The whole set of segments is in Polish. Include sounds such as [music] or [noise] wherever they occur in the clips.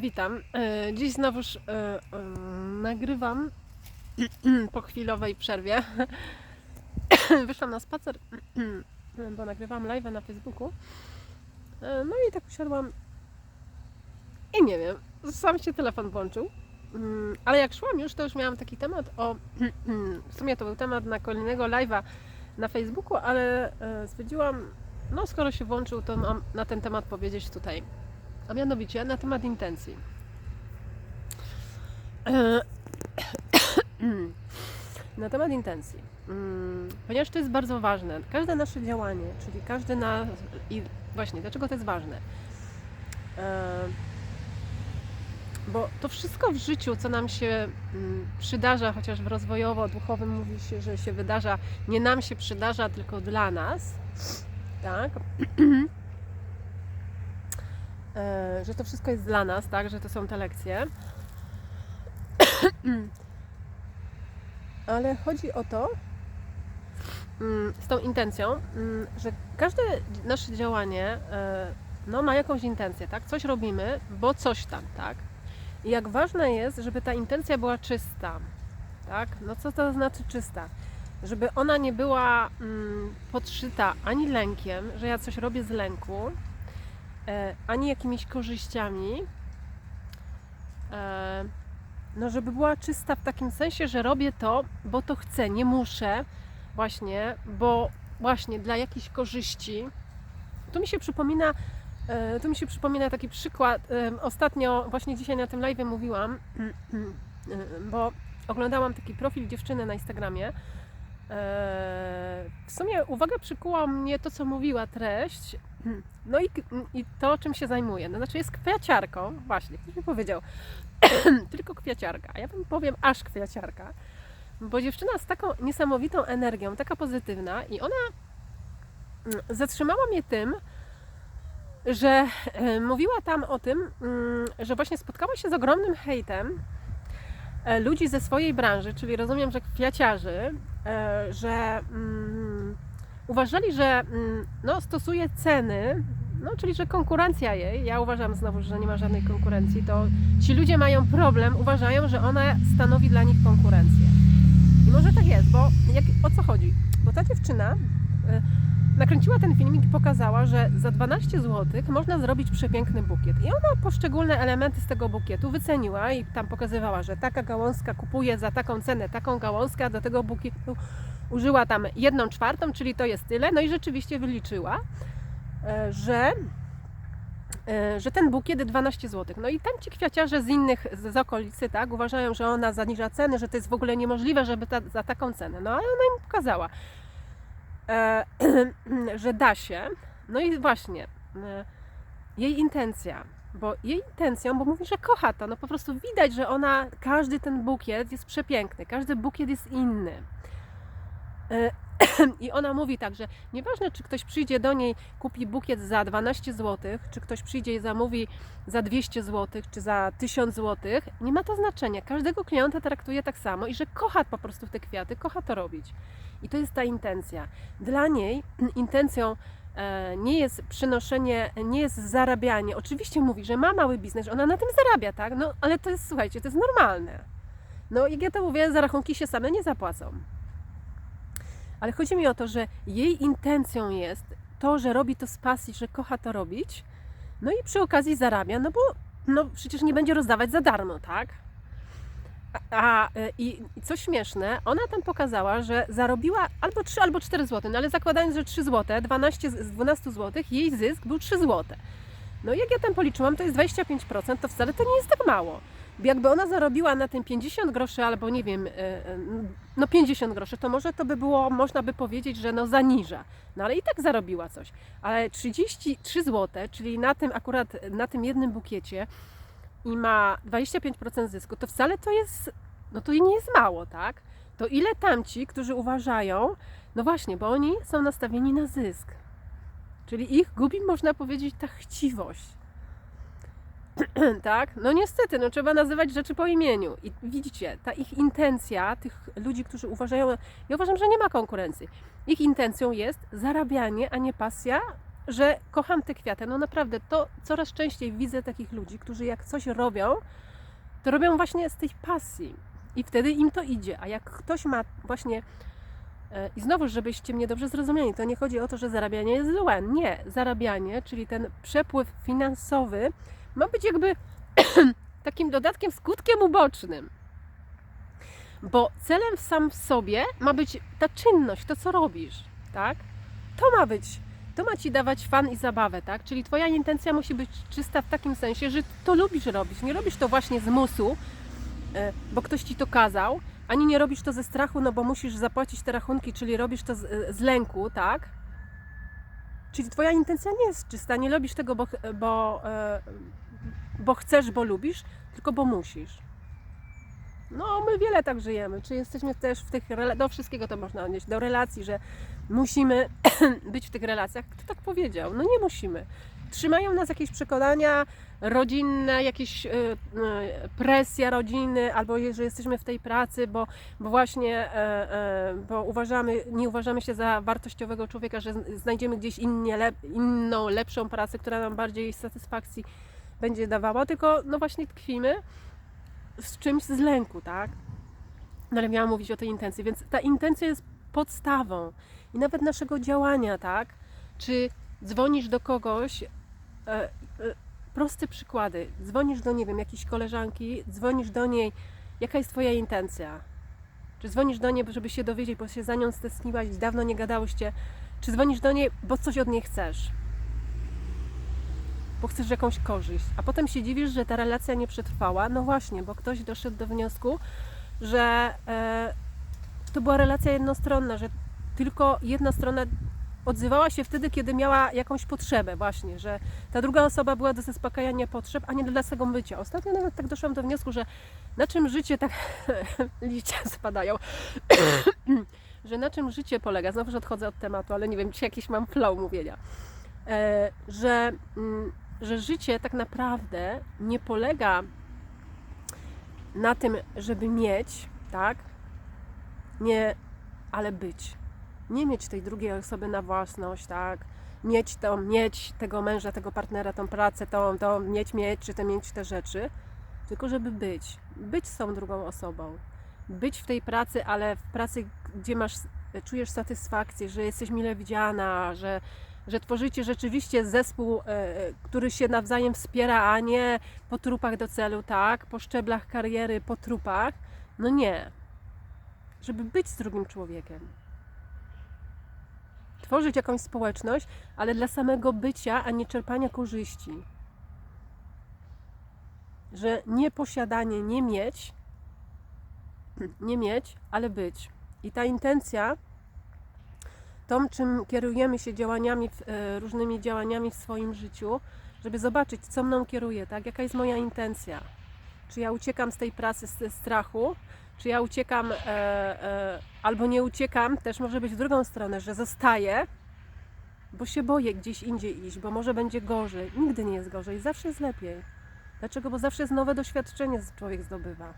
Witam. E, Dziś znowuż e, e, nagrywam [clears throat] po chwilowej przerwie. [clears throat] Wyszłam na spacer, [clears throat] bo nagrywam live na Facebooku. E, No i tak usiadłam i nie wiem, sam się telefon włączył. Mm, Ale jak szłam już, to już miałam taki temat o. W sumie to był temat na kolejnego live'a na Facebooku, ale e, stwierdziłam, no skoro się włączył, to mam na ten temat powiedzieć tutaj. A mianowicie na temat intencji. E, [coughs] Na temat intencji. Mm, Ponieważ to jest bardzo ważne. Każde nasze działanie, czyli każdy na. I właśnie, dlaczego to jest ważne? E, Bo to wszystko w życiu, co nam się mm, przydarza, chociaż w rozwojowo-duchowym mówi się, że się wydarza, nie nam się przydarza, tylko dla nas, tak? [clears throat] E, że to wszystko jest dla nas, tak, że to są te lekcje. [clears throat] Ale chodzi o to, mm, z tą intencją, mm, że każde nasze działanie e, no, ma jakąś intencję, tak? Coś robimy, bo coś tam, tak? I jak ważne jest, żeby ta intencja była czysta, tak? No co to znaczy czysta? Żeby ona nie była mm, podszyta ani lękiem, że ja coś robię z lęku, ani jakimiś korzyściami. E, no, żeby była czysta w takim sensie, że robię to, bo to chcę, nie muszę, właśnie, bo właśnie dla jakichś korzyści. Tu mi się przypomina, e, tu mi się przypomina taki przykład. e, Ostatnio, właśnie dzisiaj na tym live mówiłam, [clears throat] e, bo oglądałam taki profil dziewczyny na Instagramie. E, W sumie uwagę przykuła mnie to, co mówiła treść, [clears throat] no i, i to, czym się zajmuje. No, znaczy jest kwiaciarką, właśnie, ktoś mi powiedział, [clears throat] tylko kwiaciarka, a ja wam powiem aż kwiaciarka, bo dziewczyna z taką niesamowitą energią, taka pozytywna i ona zatrzymała mnie tym, że e, mówiła tam o tym, mm, że właśnie spotkała się z ogromnym hejtem e, ludzi ze swojej branży, czyli rozumiem, że kwiaciarzy, że mm, uważali, że mm, no, stosuje ceny, no, czyli że konkurencja jej, ja uważam znowu, że nie ma żadnej konkurencji, to ci ludzie mają problem, uważają, że ona stanowi dla nich konkurencję. I może tak jest, bo jak, o co chodzi? Bo ta dziewczyna y, nakręciła ten filmik i pokazała, że za 12 zł można zrobić przepiękny bukiet. I ona poszczególne elementy z tego bukietu wyceniła i tam pokazywała, że taka gałązka kupuje za taką cenę taką gałązkę, a do tego bukietu użyła tam jedną czwartą, czyli to jest tyle. No i rzeczywiście wyliczyła, e, że, e, że ten bukiet 12 zł. No i tam ci kwiaciarze z innych, z, z okolicy, tak, uważają, że ona zaniża ceny, że to jest w ogóle niemożliwe, żeby ta, za taką cenę. No ale ona im pokazała, [clears throat] że da się. No i właśnie, e, jej intencja, bo jej intencją, bo mówi, że kocha to, no po prostu widać, że ona, każdy ten bukiet jest przepiękny, każdy bukiet jest inny. E, [clears throat] I ona mówi tak, że nieważne, czy ktoś przyjdzie do niej, kupi bukiet za 12 zł, czy ktoś przyjdzie i zamówi za 200 zł, czy za 1000 zł, nie ma to znaczenia. Każdego klienta traktuje tak samo i że kocha po prostu te kwiaty, kocha to robić. I to jest ta intencja. Dla niej [clears throat] intencją e, nie jest przynoszenie, nie jest zarabianie. Oczywiście mówi, że ma mały biznes, ona na tym zarabia, tak? No ale to jest, słuchajcie, to jest normalne. No jak ja to mówię, za rachunki się same nie zapłacą. Ale chodzi mi o to, że jej intencją jest to, że robi to z pasji, że kocha to robić, no i przy okazji zarabia, no bo no przecież nie będzie rozdawać za darmo, tak? A, e, i, i co śmieszne, ona tam pokazała, że zarobiła albo 3, albo 4 zł, no ale zakładając, że 3 zł, 12 z z 12 zł, jej zysk był 3 zł. No i jak ja tam policzyłam, to jest 25%, to wcale to nie jest tak mało. Jakby ona zarobiła na tym 50 groszy, albo nie wiem, e, e, no 50 groszy, to może to by było, można by powiedzieć, że no zaniża. No ale i tak zarobiła coś. Ale 33 zł, czyli na tym akurat, na tym jednym bukiecie i ma 25% zysku, to wcale to jest, no to nie jest mało, tak? To ile tamci, którzy uważają, no właśnie, bo oni są nastawieni na zysk. Czyli ich gubi, można powiedzieć, ta chciwość. [clears throat] tak? No niestety, no trzeba nazywać rzeczy po imieniu. I widzicie, ta ich intencja, tych ludzi, którzy uważają, ja uważam, że nie ma konkurencji. Ich intencją jest zarabianie, a nie pasja że kocham te kwiaty. No naprawdę, to coraz częściej widzę takich ludzi, którzy jak coś robią, to robią właśnie z tej pasji. I wtedy im to idzie. A jak ktoś ma właśnie. e, I znowu, żebyście mnie dobrze zrozumieli, to nie chodzi o to, że zarabianie jest złe. Nie. Zarabianie, czyli ten przepływ finansowy, ma być jakby [clears throat] takim dodatkiem, skutkiem ubocznym. Bo celem sam w sobie ma być ta czynność, to co robisz, tak? To ma być, to ma ci dawać fan i zabawę, tak? Czyli twoja intencja musi być czysta w takim sensie, że to lubisz robić. Nie robisz to właśnie z musu, e, bo ktoś ci to kazał, ani nie robisz to ze strachu, no bo musisz zapłacić te rachunki, czyli robisz to z, z lęku, tak? Czyli twoja intencja nie jest czysta, nie robisz tego, bo, bo, e, bo chcesz, bo lubisz, tylko bo musisz. No, my wiele tak żyjemy. Czy jesteśmy też w tych do wszystkiego to można odnieść, do relacji, że musimy [clears throat] być w tych relacjach. Kto tak powiedział? No nie musimy. Trzymają nas jakieś przekonania rodzinne, jakieś y, y, presja rodziny, albo że jesteśmy w tej pracy, bo, bo właśnie e, e, bo uważamy, nie uważamy się za wartościowego człowieka, że znajdziemy gdzieś innie, inną, lepszą pracę, która nam bardziej satysfakcji będzie dawała, tylko no właśnie tkwimy z czymś z lęku, tak? No ale miałam mówić o tej intencji, więc ta intencja jest podstawą i nawet naszego działania, tak? Czy dzwonisz do kogoś, e, e, proste przykłady, dzwonisz do, nie wiem, jakiejś koleżanki, dzwonisz do niej, jaka jest Twoja intencja? Czy dzwonisz do niej, żeby się dowiedzieć, bo się za nią stęskniłaś, dawno nie gadałyście, czy dzwonisz do niej, bo coś od niej chcesz? Bo chcesz jakąś korzyść, a potem się dziwisz, że ta relacja nie przetrwała. No właśnie, bo ktoś doszedł do wniosku, że e, to była relacja jednostronna, że tylko jedna strona odzywała się wtedy, kiedy miała jakąś potrzebę, właśnie, że ta druga osoba była do zaspokajania potrzeb, a nie dla swego bycia. Ostatnio nawet tak doszłam do wniosku, że na czym życie tak [laughs] liście spadają, [coughs] że na czym życie polega, znowu że odchodzę od tematu, ale nie wiem, czy jakiś mam flow mówienia, e, że, mm, że życie tak naprawdę nie polega na tym, żeby mieć, tak, nie, ale być. Nie mieć tej drugiej osoby na własność, tak? Mieć to, mieć tego męża, tego partnera, tą pracę, tą, to mieć, mieć, czy to mieć te rzeczy, tylko żeby być. Być z tą drugą osobą. Być w tej pracy, ale w pracy, gdzie masz, czujesz satysfakcję, że jesteś mile widziana, że, że tworzycie rzeczywiście zespół, e, e, który się nawzajem wspiera, a nie po trupach do celu, tak? Po szczeblach kariery, po trupach. No nie. Żeby być z drugim człowiekiem tworzyć jakąś społeczność, ale dla samego bycia, a nie czerpania korzyści. Że nie posiadanie, nie mieć, nie mieć, ale być. I ta intencja, tą czym kierujemy się działaniami, e, różnymi działaniami w swoim życiu, żeby zobaczyć, co mną kieruje, tak? Jaka jest moja intencja? Czy ja uciekam z tej pracy ze strachu, czy ja uciekam e, e, albo nie uciekam, też może być w drugą stronę, że zostaję, bo się boję gdzieś indziej iść, bo może będzie gorzej. Nigdy nie jest gorzej, zawsze jest lepiej. Dlaczego? Bo zawsze jest nowe doświadczenie człowiek zdobywa.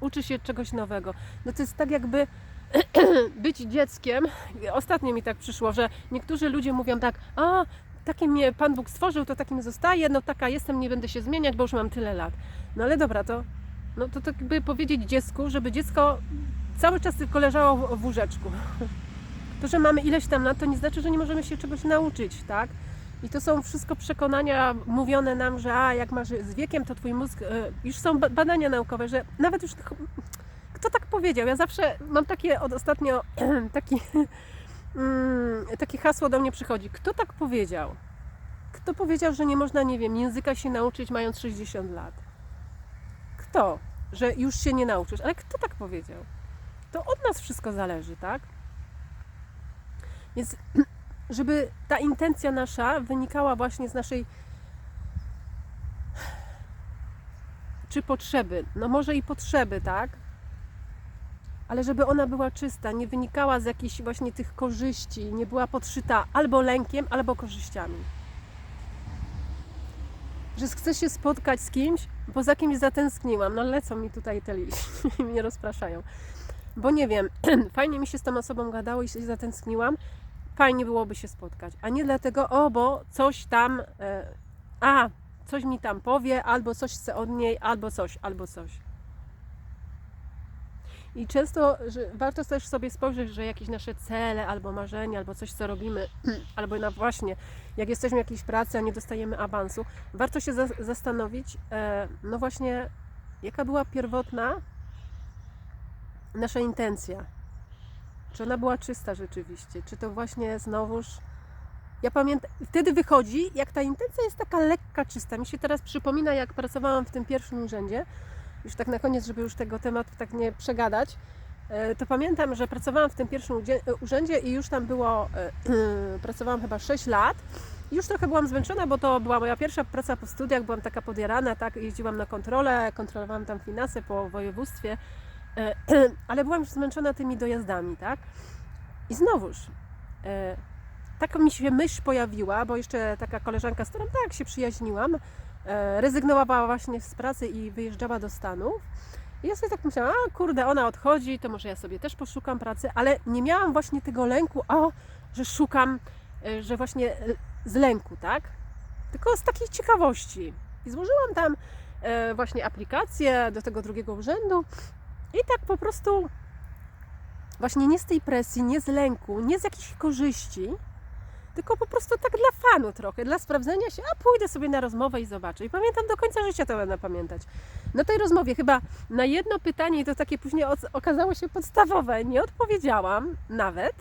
Uczy się czegoś nowego. No to jest tak jakby [clears throat] być dzieckiem. Ostatnio mi tak przyszło, że niektórzy ludzie mówią tak, a takim mnie Pan Bóg stworzył, to takim zostaję, no taka jestem, nie będę się zmieniać, bo już mam tyle lat. No ale dobra, to no to tak by powiedzieć dziecku, żeby dziecko cały czas tylko leżało w, w łóżeczku. To, że mamy ileś tam lat, to nie znaczy, że nie możemy się czegoś nauczyć, tak? I to są wszystko przekonania mówione nam, że a, jak masz z wiekiem, to twój mózg... e, Już są ba- badania naukowe, że nawet już... Kto tak powiedział? Ja zawsze mam takie od ostatnio [clears throat] taki, [clears throat] mm, takie hasło do mnie przychodzi. Kto tak powiedział? Kto powiedział, że nie można, nie wiem, języka się nauczyć mając 60 lat? Kto? Że już się nie nauczysz. Ale kto tak powiedział? To od nas wszystko zależy, tak? Więc [clears throat] żeby ta intencja nasza wynikała właśnie z naszej czy potrzeby, no może i potrzeby, tak? Ale żeby ona była czysta, nie wynikała z jakichś właśnie tych korzyści, nie była podszyta albo lękiem, albo korzyściami. Że chcę się spotkać z kimś, bo za kimś zatęskniłam. No lecą mi tutaj te liście [laughs] i mnie rozpraszają. Bo nie wiem, [clears throat] fajnie mi się z tą osobą gadało i się zatęskniłam, fajnie byłoby się spotkać, a nie dlatego, o, bo coś tam, e, a, coś mi tam powie, albo coś chce od niej, albo coś, albo coś. I często warto też sobie spojrzeć, że jakieś nasze cele, albo marzenia, albo coś, co robimy, [clears throat] albo na właśnie, jak jesteśmy w jakiejś pracy, a nie dostajemy awansu, warto się za zastanowić, e, no właśnie, jaka była pierwotna nasza intencja. Czy ona była czysta rzeczywiście? Czy to właśnie znowuż. Ja pamiętam, wtedy wychodzi, jak ta intencja jest taka lekka, czysta. Mi się teraz przypomina, jak pracowałam w tym pierwszym urzędzie, już tak na koniec, żeby już tego tematu tak nie przegadać, e, to pamiętam, że pracowałam w tym pierwszym e, urzędzie i już tam było, e, [clears throat] pracowałam chyba 6 lat. Już trochę byłam zmęczona, bo to była moja pierwsza praca po studiach, byłam taka podjarana, tak, jeździłam na kontrolę, kontrolowałam tam finanse po województwie, [clears throat] ale byłam już zmęczona tymi dojazdami, tak. I znowuż, taka mi się myśl pojawiła, bo jeszcze taka koleżanka, z którą tak się przyjaźniłam, rezygnowała właśnie z pracy i wyjeżdżała do Stanów. I ja sobie tak myślałam, a kurde, ona odchodzi, to może ja sobie też poszukam pracy, ale nie miałam właśnie tego lęku, o, że szukam, e, że właśnie e, z lęku, tak? Tylko z takiej ciekawości. I złożyłam tam e, właśnie aplikację do tego drugiego urzędu i tak po prostu właśnie nie z tej presji, nie z lęku, nie z jakichś korzyści, tylko po prostu tak dla fanu trochę, dla sprawdzenia się, a pójdę sobie na rozmowę i zobaczę. I pamiętam do końca życia to będę pamiętać. Na tej rozmowie chyba na jedno pytanie, i to takie później okazało się podstawowe, nie odpowiedziałam nawet,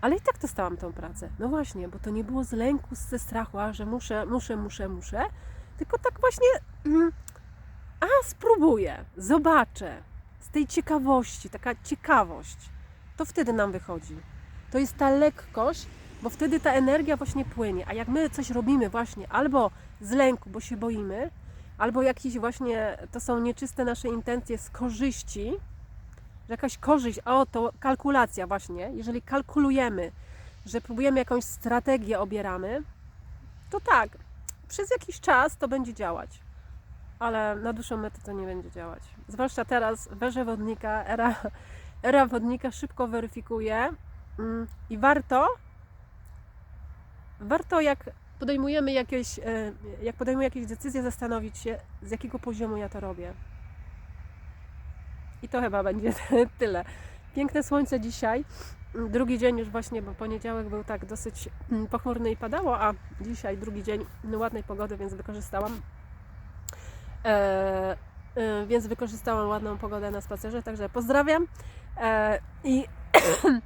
ale i tak dostałam tą pracę. No właśnie, bo to nie było z lęku, ze strachu, a że muszę, muszę, muszę, muszę, tylko tak właśnie, mm, a spróbuję, zobaczę, z tej ciekawości, taka ciekawość, to wtedy nam wychodzi. To jest ta lekkość, bo wtedy ta energia właśnie płynie. A jak my coś robimy właśnie albo z lęku, bo się boimy, albo jakieś właśnie to są nieczyste nasze intencje z korzyści, że jakaś korzyść, o to kalkulacja właśnie, jeżeli kalkulujemy, że próbujemy jakąś strategię obieramy, to tak, przez jakiś czas to będzie działać, ale na dłuższą metę to nie będzie działać. Zwłaszcza teraz w erze wodnika, era, era wodnika szybko weryfikuje mm, i warto, warto jak podejmujemy jakieś, e, jak podejmuję jakieś decyzje, zastanowić się, z jakiego poziomu ja to robię. I to chyba będzie [laughs] tyle. Piękne słońce dzisiaj. Drugi dzień już właśnie, bo poniedziałek był tak dosyć mm, pochmurny i padało, a dzisiaj drugi dzień ładnej pogody, więc wykorzystałam. E, e, więc wykorzystałam ładną pogodę na spacerze, także pozdrawiam e, i, [clears throat]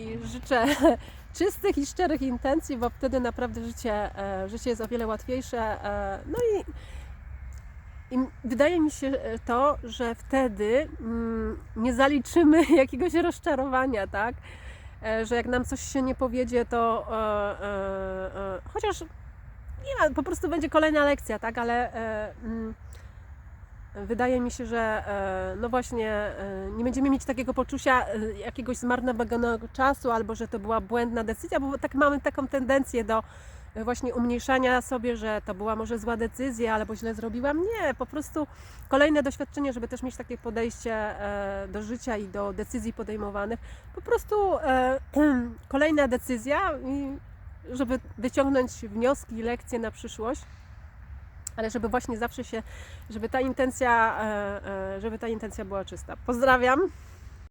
i życzę [laughs] czystych i szczerych intencji, bo wtedy naprawdę życie, e, życie jest o wiele łatwiejsze. E, no i i wydaje mi się e, to, że wtedy mm, nie zaliczymy [laughs] jakiegoś rozczarowania, tak? Że jak nam coś się nie powiedzie, to chociaż nie ma, po prostu będzie kolejna lekcja, tak? Ale mm, wydaje mi się, że e, no właśnie e, nie będziemy mieć takiego poczucia e, jakiegoś zmarnowanego czasu, albo że to była błędna decyzja, bo tak mamy taką tendencję do właśnie umniejszania sobie, że to była może zła decyzja, albo źle zrobiłam. Nie, po prostu kolejne doświadczenie, żeby też mieć takie podejście do życia i do decyzji podejmowanych. Po prostu [clears throat] kolejna decyzja żeby wyciągnąć wnioski i lekcje na przyszłość. Ale żeby właśnie zawsze się, żeby ta intencja, e, e, żeby ta intencja była czysta. Pozdrawiam.